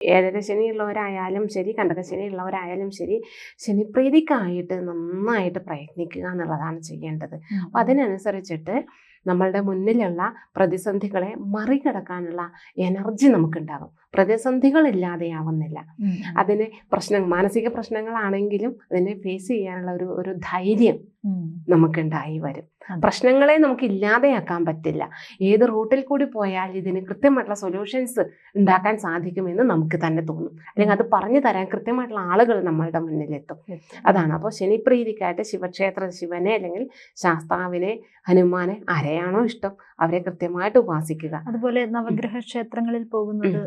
ഏഴര ശനിയുള്ളവരായാലും ശരി കണ്ടകശനിയുള്ളവരായാലും ശരി ശനിപ്രീതിക്കായിട്ട് നന്നായിട്ട് പ്രയത്നിക്കുക എന്നുള്ളതാണ് ചെയ്യേണ്ടത്. അപ്പം അതിനനുസരിച്ചിട്ട് നമ്മളുടെ മുന്നിലുള്ള പ്രതിസന്ധികളെ മറികടക്കാനുള്ള എനർജി നമുക്കുണ്ടാകും. പ്രതിസന്ധികളില്ലാതെയാവുന്നില്ല. അതിന് പ്രശ്നം മാനസിക പ്രശ്നങ്ങളാണെങ്കിലും അതിനെ ഫേസ് ചെയ്യാനുള്ള ഒരു ഒരു ധൈര്യം നമുക്കുണ്ടായി വരും. പ്രശ്നങ്ങളെ നമുക്ക് ഇല്ലാതെയാക്കാൻ പറ്റില്ല. ഏത് റൂട്ടിൽ കൂടി പോയാൽ ഇതിന് കൃത്യമായിട്ടുള്ള സൊല്യൂഷൻസ് ഉണ്ടാക്കാൻ സാധിക്കുമെന്ന് നമുക്ക് തന്നെ തോന്നും. അല്ലെങ്കിൽ അത് പറഞ്ഞു തരാൻ കൃത്യമായിട്ടുള്ള ആളുകൾ നമ്മളുടെ മുന്നിലെത്തും. അതാണ്. അപ്പോൾ ശനിപ്രീതിക്കായിട്ട് ശിവക്ഷേത്ര ശിവനെ അല്ലെങ്കിൽ ശാസ്താവിനെ ഹനുമാനെ ആരെയാണോ ഇഷ്ടം? അവരെ കൃത്യമായിട്ട് ഉപാസിക്കുക. അതുപോലെ നവഗ്രഹ ക്ഷേത്രങ്ങളിൽ പോകുന്നത്.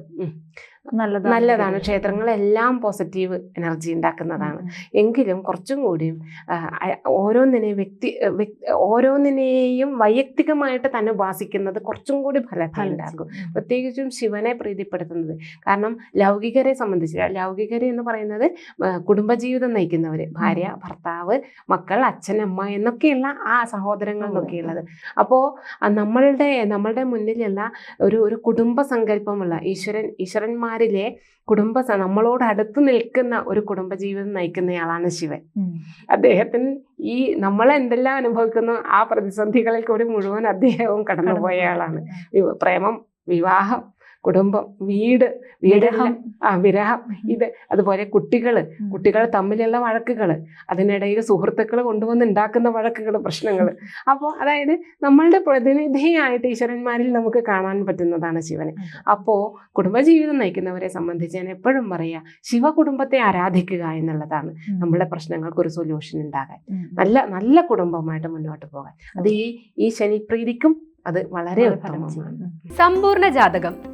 നല്ലതാണ് ക്ഷേത്രങ്ങളെല്ലാം പോസിറ്റീവ് എനർജി ഉണ്ടാക്കുന്നതാണ്. എങ്കിലും കുറച്ചും കൂടിയും ഓരോന്നിനെയും വ്യക്തി ഓരോന്നിനെയും വൈയക്തികമായിട്ട് തന്നെ ഉപാസിക്കുന്നത് കുറച്ചും കൂടി ഫലത്തിൽ ഉണ്ടാക്കും. പ്രത്യേകിച്ചും ശിവനെ പ്രീതിപ്പെടുത്തുന്നത്. കാരണം ലൗകികരെ സംബന്ധിച്ച് ലൗകികരെ എന്ന് പറയുന്നത് കുടുംബജീവിതം നയിക്കുന്നവർ ഭാര്യ ഭർത്താവ് മക്കൾ അച്ഛൻ അമ്മ എന്നൊക്കെയുള്ള ആ സഹോദരങ്ങൾ എന്നൊക്കെയുള്ളത്. അപ്പോൾ നമ്മളുടെ നമ്മളുടെ മുന്നിലുള്ള ഒരു ഒരു കുടുംബ സങ്കല്പമുള്ള ഈശ്വരൻ ഈശ്വരന്മാരിലെ കുടുംബ നമ്മളോട് അടുത്ത് നിൽക്കുന്ന ഒരു കുടുംബജീവിതം നയിക്കുന്നയാളാണ് ശിവൻ. അദ്ദേഹത്തിന് ഈ നമ്മൾ എന്തെല്ലാം അനുഭവിക്കുന്നു ആ പ്രതിസന്ധികളിൽ കൂടി മുഴുവൻ അദ്ദേഹവും കടന്നുപോയ ആളാണ്. പ്രേമം വിവാഹം കുടുംബം വീട് വിരഹം. ആ വിരഹം. ഇത് അതുപോലെ കുട്ടികൾ കുട്ടികൾ തമ്മിലുള്ള വഴക്കുകൾ അതിനിടയിൽ സുഹൃത്തുക്കൾ കൊണ്ടുവന്ന് ഉണ്ടാക്കുന്ന വഴക്കുകൾ പ്രശ്നങ്ങൾ അപ്പോൾ അതായത് നമ്മളുടെ പ്രതിനിധിയായിട്ട് ഈശ്വരന്മാരിൽ നമുക്ക് കാണാൻ പറ്റുന്നതാണ് ശിവനെ. അപ്പോൾ കുടുംബജീവിതം നയിക്കുന്നവരെ സംബന്ധിച്ച് ഞാൻ എപ്പോഴും പറയുക ശിവ കുടുംബത്തെ ആരാധിക്കുക എന്നുള്ളതാണ് നമ്മുടെ പ്രശ്നങ്ങൾക്ക് ഒരു സൊല്യൂഷൻ ഉണ്ടാകാൻ. നല്ല നല്ല കുടുംബമായിട്ട് മുന്നോട്ട് പോകാൻ. അത് ഈ ഈ ശനിപ്രീതിക്കും അത് വളരെ ഉത്തമമാണ്. സമ്പൂർണ ജാതകം.